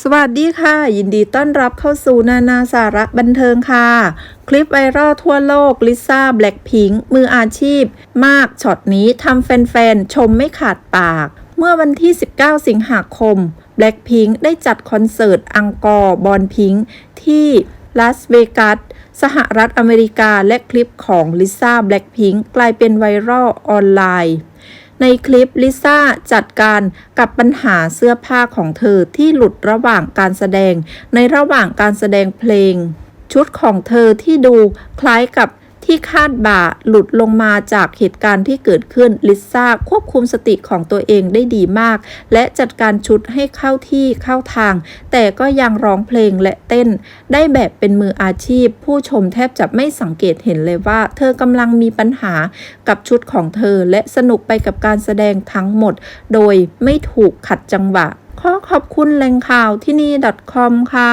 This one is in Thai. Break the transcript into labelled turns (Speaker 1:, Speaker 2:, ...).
Speaker 1: สวัสดีค่ะ ยินดีต้อนรับเข้าสู่นานาสาระบันเทิงค่ะ คลิปไวรัลทั่วโลกลิซ่าแบล็คพิงค์มืออาชีพ มากช็อตนี้ทำแฟนๆ ชมไม่ขาดปาก เมื่อวันที่ 19 สิงหาคม Blackpink ได้จัดคอนเสิร์ตอังกอร์บอลพิงค์ที่ลาสเวกัสสหรัฐอเมริกาและคลิปของลิซ่าแบล็คพิงค์กลายเป็นไวรัลออนไลน์ ในคลิปลิซ่าจัดการกับปัญหาเสื้อผ้าของเธอที่หลุดระหว่างการแสดง ในระหว่างการแสดงเพลง ชุดของเธอที่ดูคล้ายกับ ที่คาดบ่าหลุดลงมาจากเหตุการณ์ที่เกิดขึ้นลิซ่าควบคุมสติของตัวเองได้ดีมาก และจัดการชุดให้เข้าที่เข้าทาง แต่ก็ยังร้องเพลงและเต้น ได้แบบเป็นมืออาชีพ ผู้ชมแทบจะไม่สังเกตเห็นเลยว่า เธอกำลังมีปัญหากับชุดของเธอและสนุกไปกับการแสดงทั้งหมด โดยไม่ถูกขัดจังหวะ ขอขอบคุณแหล่งข่าวที่นี่ .com ค่ะ